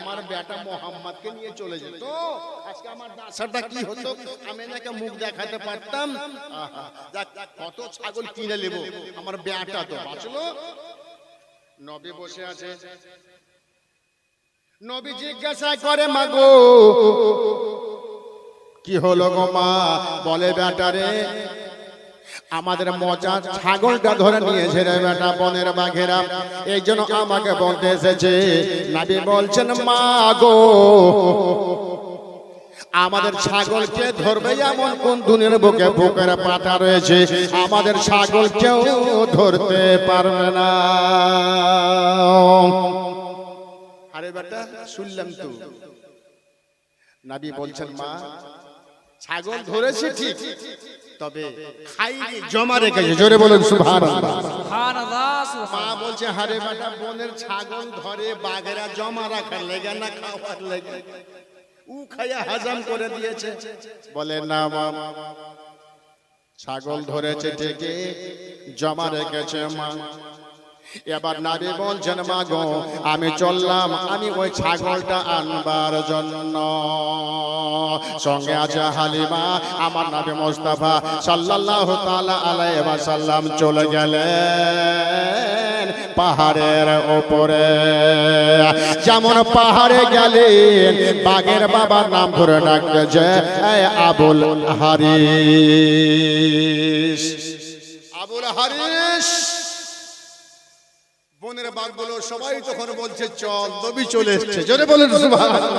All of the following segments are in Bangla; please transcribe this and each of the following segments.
আমার বেটা মোহাম্মদকে নিয়ে চলে যেত। আজকে আমার দাসাটা কি হতো? আমি নাকি মুখ দেখাতে পারতাম? কত ছাগল কিনে নেব। আমার বেটা তো, বাঁচলো। নবী বসে আছে। নবী জিজ্ঞাসা করে, মাগো, কি হলো গো মা? বলে বেটারে আমাদের মজা ছাগলটা ধরে নিয়েছে রে বেটা বনের বাঘেরা। এই জন্য আমাকে বলতে এসেছে নাবি বলছেন মা গো। আমাদের ছাগল ছাগলকে ধরবে এমন কোন দুনিয়ার বুকে বুকের পাটা রয়েছে? আমাদের ছাগল কেউ ধরতে পারবে না। আরে বেটা শুনলাম তো। নাবি বলছেন মা ছাগল ধরেছে ঠিক তবে খাইনি জমা রেখেছে। জোরে বলুন সুবহানাল্লাহ। সুবহানাল্লাহ। মা বলছে হারে বেটা বনের ছাগল ধরে বাগেরা জমা রাখার লেগে না খাওয়ার লেগে। উ খাইয়া হাজাম করে দিয়েছে। বলে না মা ছাগল ধরেছে ঠিকই জমা রেখেছে মা। এবার নাবি বলছেন মা গো আমি চললাম, আমি ওই ছাগলটা আনবার জন্য। সঙ্গে আছে হালিমা, আমার নাবি মোস্তাফা, সাল্লাল্লাহু তাআলা আলাইহি ওয়াসাল্লাম চলে গেলেন পাহাড়ের ওপরে। যেমন পাহাড়ে গেলেন, বাঘের বাবার নাম ধরে ডাকতে যে আবুল হারিস। আবুল হারিস। বনের বাঘগুলো সবাই তখন বলছে চল নবী চলে এসছে। জোরে বলেন সুবহানাল্লাহ।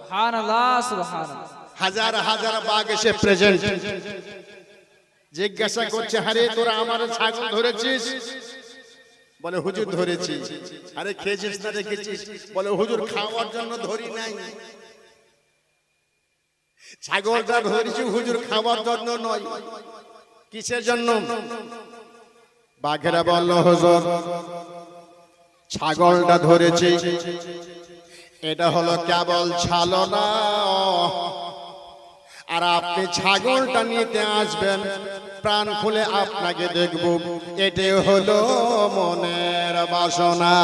সুবহানাল্লাহ সুবহানাল্লাহ। হাজার হাজার বাঘ এসে প্রেজেন্ট জিজ্ঞাসা করছে আরে তোরা আমার ছাগল ধরেছিস? বলে হুজুর ধরেছি। আরে খেয়েছিস না রেখেছিস বলে হুজুর খাওয়ার জন্য ধরি নাই। ছাগলটা ধরেছি হুজুর খাওয়ার জন্য নয়। কিসের জন্য? বাঘেরা বলল হুজুর ছাগলটা ধরেছি। এটা হলো কেবল ছালনা। আর আপনি ছাগলটা নিতে আসবেন প্রাণ খুলে আপনাকে দেখব। এটাই হলো মনের বাসনা।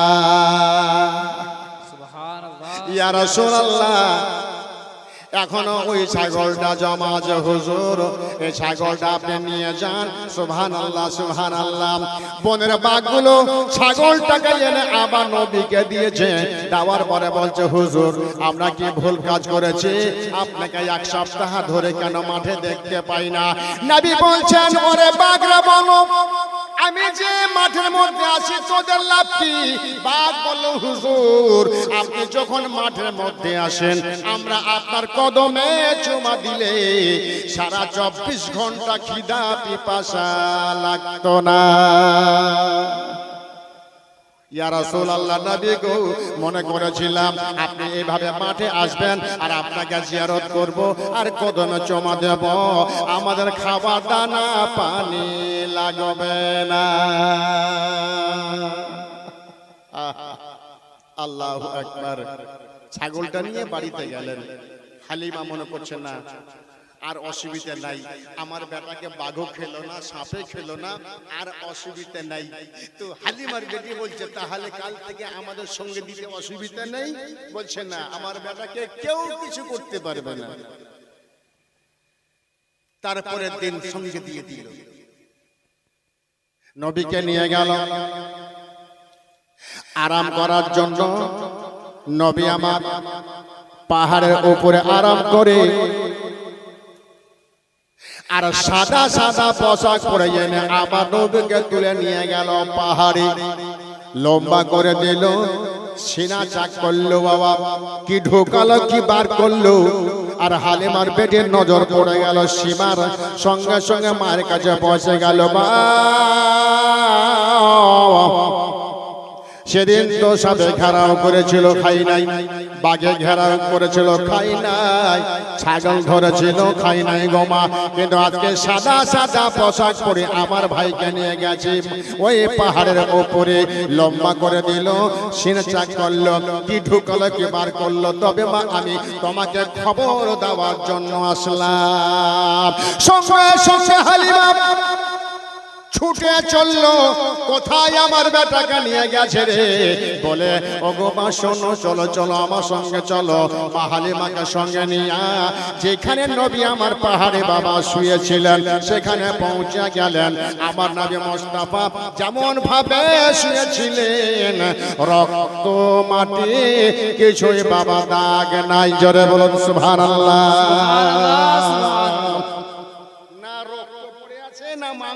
সুবহানাল্লাহ। ইয়া রাসূলুল্লাহ এখনও ওই ছাগলটা জমা আছে, হুজুর। এই ছাগলটা আপনি নিয়ে যান। সুবহান আল্লাহ সুবহান আল্লাহ বনের বাঘগুলো ছাগলটাকে এনে আবার নবীকে দিয়েছে। দেওয়ার পরে বলছে, হুজুর, আমরা কি ভুল কাজ করেছি? আপনাকে এক সপ্তাহ ধরে কেন মাঠে দেখতে পাই না? নবী বলছেন, ওরে বাঘরা বলো। আমি যে মাঠের মধ্যে আছি, তোদের লাভ কি? বাঘ বলল, হুজুর, আপনি যখন মাঠের মধ্যে আসেন, আমরা আপনার কদমে চুমা দিলে সারা চব্বিশ ঘণ্টা খিদা পিপাসা লাগতো না। নবী গো, মনে করেছিলাম আপনি এইভাবে মাঠে আসবেন আর আপনাকে জিয়ারত করব আর কদমে চমা দেব। আমাদের খাবার দানা পানি লাগবে না। আল্লাহ আকবার। ছাগলটা নিয়ে বাড়িতে গেলেন। হালিমা মনে করছে না? আর অসুবিধা নাই। আমার বেটাকে বাঘও খেলো না, সাপে খেলো না, আর অসুবিধা নাই। তো হালিমার বেটি বলছে, তাহলে কাল থেকে আমাদের সঙ্গে দিতে অসুবিধা নেই? বলছে, না, আমার বেটাকে কেউ কিছু করতে পারবে না। তারপরের দিন সঙ্গে দিয়ে দিল। নবীকে নিয়ে গেল। আরাম করার জন্য নবী আমার পাহাড়ের উপরে আরাম করে আর সাদা সাদা পোশাক পরে এনে আবার নবীকে তুলে নিয়ে গেল পাহাড়ে। লম্বা করে দিল সিনা চাক করল বাবা। কি ঢোকালো কি বার করল? আর হালিমার পেটের নজর পড়ে গেল সীমার সঙ্গে সঙ্গে মায়ের কাছে পৌঁছে গেল বা সেদিন তো সাথে ঘেরাও করেছিল খাই নাই। বাঘে ঘেরাও করেছিল খাই নাই। ছাগল ধরেছিল, খাই নাই গোমা কিন্তু আজকে সাদা সাদা পোশাক পরে আমার ভাইকে নিয়ে গেছি। ওই পাহাড়ের ওপরে লম্বা করে দিল, সিনে চাক করল, কি ঢুকলো, কি বার করল। তবে মা, আমি তোমাকে খবর দেওয়ার জন্য আসলাম। সঙ্গে সঙ্গে হালিমা ছুটে চলল, কোথায় আমার বেটাকে নিয়ে গেছে রে? বলে, ওগো মা, শোনো, চলো চলো, আমার সঙ্গে চলো মা হালিমাকে সঙ্গে নিয়ে যেখানে নবী আমার পাহাড়ে বাবা শুয়েছিলেন, সেখানে পৌঁছে গেলেন আমার নবী মোস্তাফা যেমন ভাবে শুয়েছিলেন। রক্ত, মাটি, কিছুই বাবা দাগ নাই। জোরে বলুন সুবহানাল্লাহ।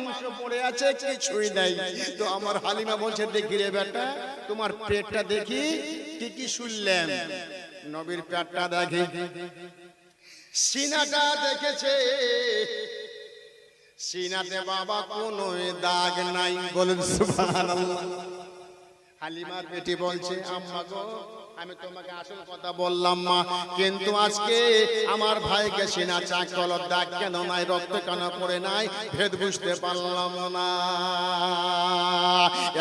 মাংস পড়ে আছে, কিছুই নাই। তো আমার হালিমা বলছে, দেখি রে বেটা, তোমার পেটটা দেখি, কি কি শুনলেন? নবীর পেটটা দেখি। সিনাটা দেখেছে। সিনাতে বাবা কোনো দাগ নাই, বলুন সুবহানাল্লাহ। হালিমার বেটি বলছে, আম্মা গো আমি তোমাকে আসল কথা বললাম মা। কিন্তু আজকে আমার ভাইকে সিনা চাক কলর দাগ কেন নাই, রক্ত কেন পড়ে নাই, ভেদ বুঝতে পারলাম না।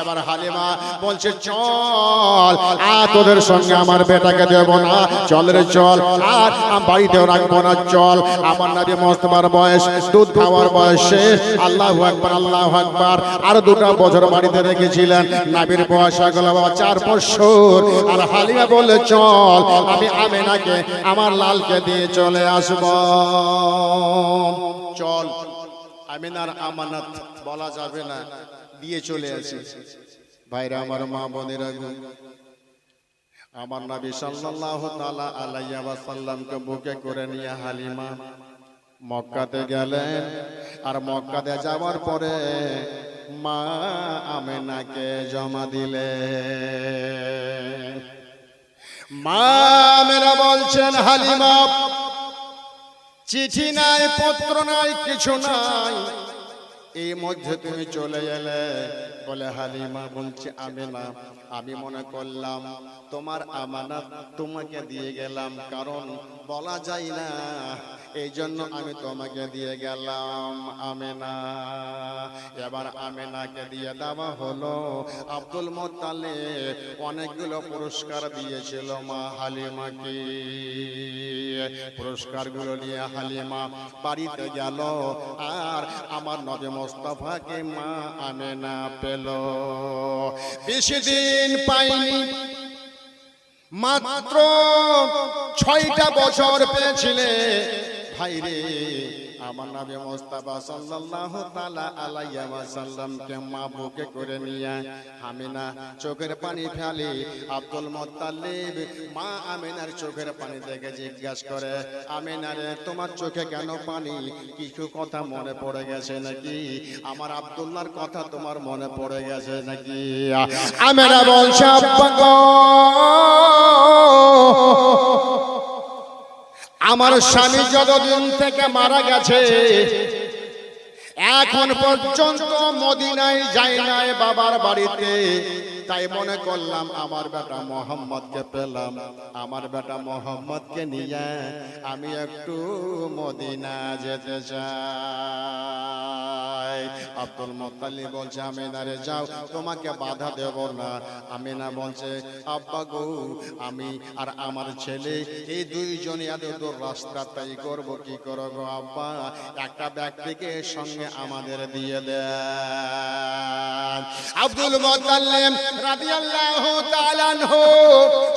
এবার হালিমা বলছে, চল আ তোদের সঙ্গে আমার বেটাকে দেব না। চল রে, চল, আর বাড়িতেও রাখব না, চল। আমার নবী মোস্তফার বয়স, দুধ খাওয়ার বয়স আল্লাহ আকবার আল্লাহ আকবার। আর দুটো বছর বাড়িতে রেখেছিলেন। নাবির বয়স গেল, বাবা, চার বছর। আর হালিমা বলে, চল, আমি আমেনাকে, আমার লালকে দিয়ে চলে আসব। চল, আমিনার আমানত বলা যাবে না, দিয়ে চলে আসি। ভাইরা, আমার মা বোনেরা আমার নবী সাল্লাল্লাহু তাআলা আলাইহি ওয়াসাল্লামকে বুকে করে নিয়ে হালিমা মক্কাতে গেলেন। আর মক্কাতে যাওয়ার পরে মা আমেনাকে জমা দিলে মা আমেনা বলছেন, হালিমা, চিঠি নাই, পত্র নাই, কিছু নাই। এই মধ্যে তুমি চলে এলে। বলে, হালিমা বলছে, আমি না, আমি মনে করলাম তোমার আমানত তোমাকে দিয়ে গেলাম, কারণ বলা যায় না এই জন্য আমি তোমাকে দিয়ে গেলাম আমেনা। এবার আমেনাকে দিয়ে দেওয়া হলো। আব্দুল মোত্তালে অনেকগুলো পুরস্কার দিয়েছিল মা হালিমাকে। পুরস্কারগুলো নিয়ে হালিমা বাড়িতে গেল আর আমার নবী মোস্তফাকে মা আমেনা পেল। বেশি দিন পাইনি। মাত্র ছয়টা বছর পেয়েছিলে। ভাই রে, আমার নবী মোস্তফা সাল্লাল্লাহু তাআলা আলাইহি ওয়াসাল্লামকে মা বুকে করে নিয়ে আমিনা চোখের পানি ফেলে আব্দুল মুত্তালিব মা আমিনার চোখের পানি দেখে জিজ্ঞাসা করে, আমিনা রে, তোমার চোখে কেন পানি? কিছু কথা মনে পড়ে গেছে নাকি? আমার আব্দুল্লাহর কথা তোমার মনে পড়ে গেছে নাকি? আমিনা বলছে, আব্বা আমার স্বামী যতদিন থেকে মারা গেছে এখন পর্যন্ত মদিনায় যায় নাই বাবার বাড়িতে। তাই মনে করলাম আমার বেটা মোহাম্মদকে পেলাম। আমার বেটা মোহাম্মদকে নিয়ে আমি একটু মদিনা যেতে চাই। আব্দুল মোত্তালি বলছে আমি আমিনারে যাও, তোমাকে বাধা দেব না। আমিনা বলছে, আব্বা গো, আমি আর আমার ছেলে, এই দুইজনে এত দূর রাস্তা, তাই করব কি করব আব্বা? একটা ব্যক্তিকে সঙ্গে আমাদের দিয়ে দেন। আব্দুল মোত্তালিব রাদিয়াল্লাহু তাআলা আনহু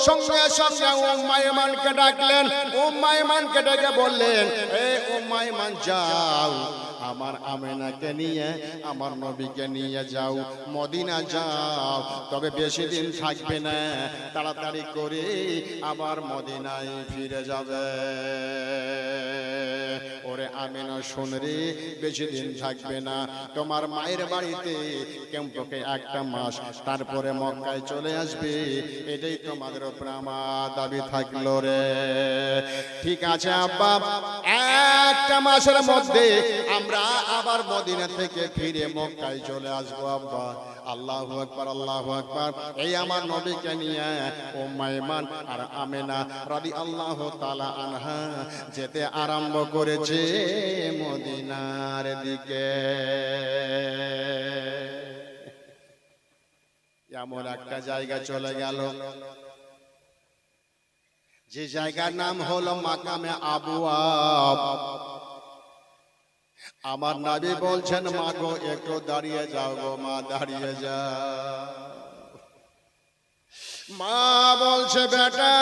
সঙ্গে সঙ্গে উম্মাইমানকে ডাকলেন। উম্মাইমানকে ডেকে বললেন এ উম্মাইমান যাও। আমার আমেনাকে নিয়ে, আমার নবীকে নিয়ে যাও। মদিনা যাও। তবে বেশি দিন থাকবে না। তাড়াতাড়ি করে আবার মদিনায় ফিরে যাবে। ওরে আমেনা, শোন রে, বেশি দিন থাকবে না। তোমার মায়ের বাড়িতে কেমপকে একটা মাস তারপরে মক্কায় চলে আসবে। এটাই তোমাদের উপর আমার দাবি থাকল রে। ঠিক আছে, আব্বা। একটা মাসের মধ্যে আমরা আবার মদিনা থেকে ফিরে মক্কায় চলে আসব আব্বা। আল্লাহ আকবার আল্লাহ আকবার। এই আমার নবীকে নিয়ে ও মাইমান আর আমেনা রাদি আল্লাহ তালা আনহা যেতে আরম্ভ করেছে মদিনার দিকে। এমন একটা জায়গা চলে গেল। যে জায়গার নাম হলো মাকামে আবু। আমার নাবি বলছেন মা গো একটু দাঁড়িয়ে যাও গো মা দাঁড়িয়ে যা মা বলছে বেটা